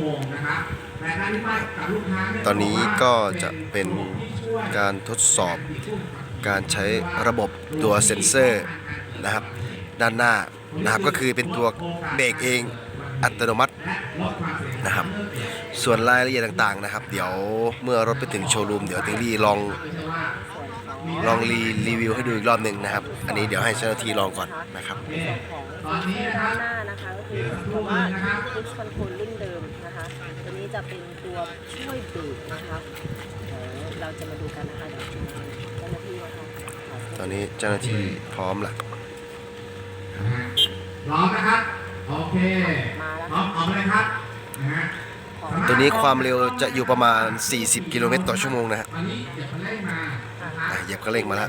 โมงนะครับแต่ถ้าที่ว่ากับลูกค้าเยตอนนี้ก็จะเป็นการทดสอบการใช้ระบบตัวเซ็นเซอร์นะครับ ด้านหน้านะครับก็คือเป็นตัวเบรกเองอัตโนมัตินะครับ ส่วนรายละเอียดต่างๆนะครับ เดี๋ยวเมื่อรถไปถึงโชว์รูมเดี๋ยวติงลี่ลองลองรีรีวิวให้ดูอีกรอบหนึ่งนะครับ อันนี้เดี๋ยวให้เจ้าหน้าที่ลองก่อนนะครับตอนนี้นะคด้ารับนหน้านะคะก็คือเพราะว่าพุชคอนโทรล ตัวนี้จะเป็นตัวช่วยเบรกนะคะเดี๋ยวเราจะมาดูกันนะคะเดี๋ยวเจ้าหน้าที่นะคะตอนนี้เจ้าหน้าที่พร้อมละพร้อมนะครับ โอเคมาแล้วพร้อมออกไปเลยครับนะฮะของตัวนี้ความเร็วจะอยู่ประมาณ 40 กิโลเมตรต่อชั่วโมงนะฮะตอนนี้เหยียบคันเร่งมานะครับอะเหยียบคันเร่งมาแล้ว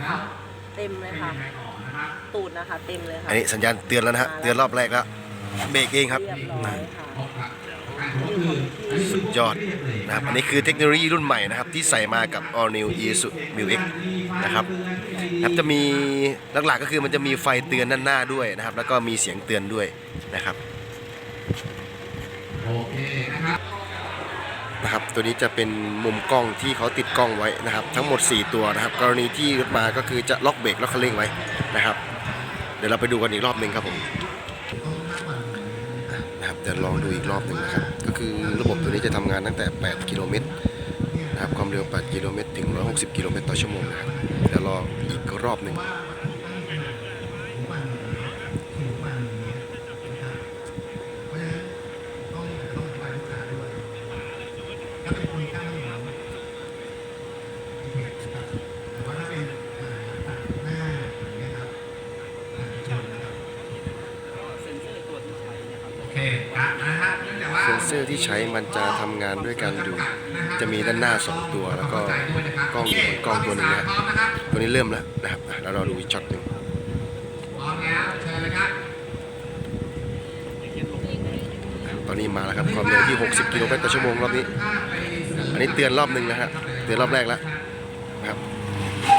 เต็มเลยค่ะนะครับตูดนะคะ เต็มเลยค่ะอันนี้สัญญาณเตือนแล้วนะฮะ เตือนรอบแรกแล้ว เบรกเองครับ เรียบร้อยค่ะ ออกครับการหัวคือ สุดยอดนะครับอันนี้คือเทคโนโลยีรุ่นใหม่นะครับที่ใส่มากับ All New Isuzu Mu X นะครับครับจะมีหลักๆก็คือมันจะมีไฟเตือนด้านหน้าด้วยนะครับ แล้วก็มีเสียงเตือนด้วยนะครับโอเคนะครับนะครับตัวนี้จะเป็นมุมกล้องที่เขาติดกล้องไว้นะครับ ทั้งหมด 4 ตัวนะครับ กรณีที่รถมาก็คือจะล็อกเบรกล็อกคันเร่งไว้นะครับ เดี๋ยวเราไปดูกันอีกรอบหนึ่งครับผม นะครับเดี๋ยวลองดูอีกรอบหนึ่งนะครับ ก็คือระบบตัวนี้จะทำงานตั้งแต่ 8 กิโลเมตรนะครับความเร็ว 8 กิโลเมตรถึง 160 กิโลเมตรต่อชั่วโมงนะครับเดี๋ยวรออีกรอบหนึ่ง เคกะนะฮะเนื่องจากว่าเซ็นเซอร์ที่ใช้มันจะทำงานด้วยกันอยู่ จะมีด้านหน้า 2 ตัว แล้วก็กล้องอยู่บนกล้องตัวหนึงนะพร้อมนะครับตัวนี้เริ่มแล้วนะครับอะแล้วเราดูอีกช็อตหนึ่ง พร้อมแล้วเชิญเลยครับตอนนี้มาแล้วครับความเร็วที่ 60 กิโลเมตรต่อชั่วโมงรอบนี้ อันนี้เตือนรอบหนึ่งนะฮะ เตือนรอบแรกแล้วนะครับ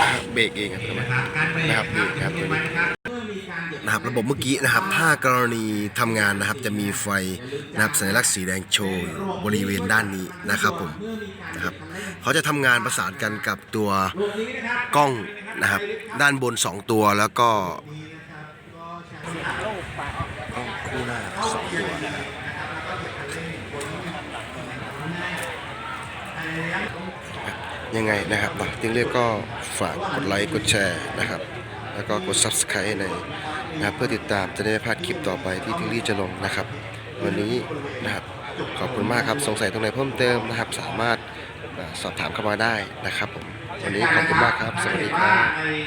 อะเบรกเองครับนะครับการเบรกนะครับนี่ครับตัวนี้ นะครับระบบเมื่อกี้นะครับ ถ้ากรณีทำงานนะครับ จะมีไฟนะครับสัญลักษณ์สีแดงโชว์บริเวณด้านนี้นะครับผมนะครับเขาจะทำงานประสานกันกับตัวกล้องนะครับ ด้านบน 2 ตัวแล้วก็กล้องคู่หน้าสองตัวยังไงนะครับเนาะจึงเรียกก็ฝากกดไลค์กดแชร์นะครับ แล้วก็กด subscribe ในนะครับเพื่อติดตามจะได้ไม่พลาดคลิปต่อไปที่ทิลลี่จะลงนะครับ วันนี้นะครับขอบคุณมากครับสงสัยตรงไหนเพิ่มเติมนะครับ สามารถสอบถามเข้ามาได้นะครับผมวันนี้ขอบคุณมากครับ สวัสดีครับ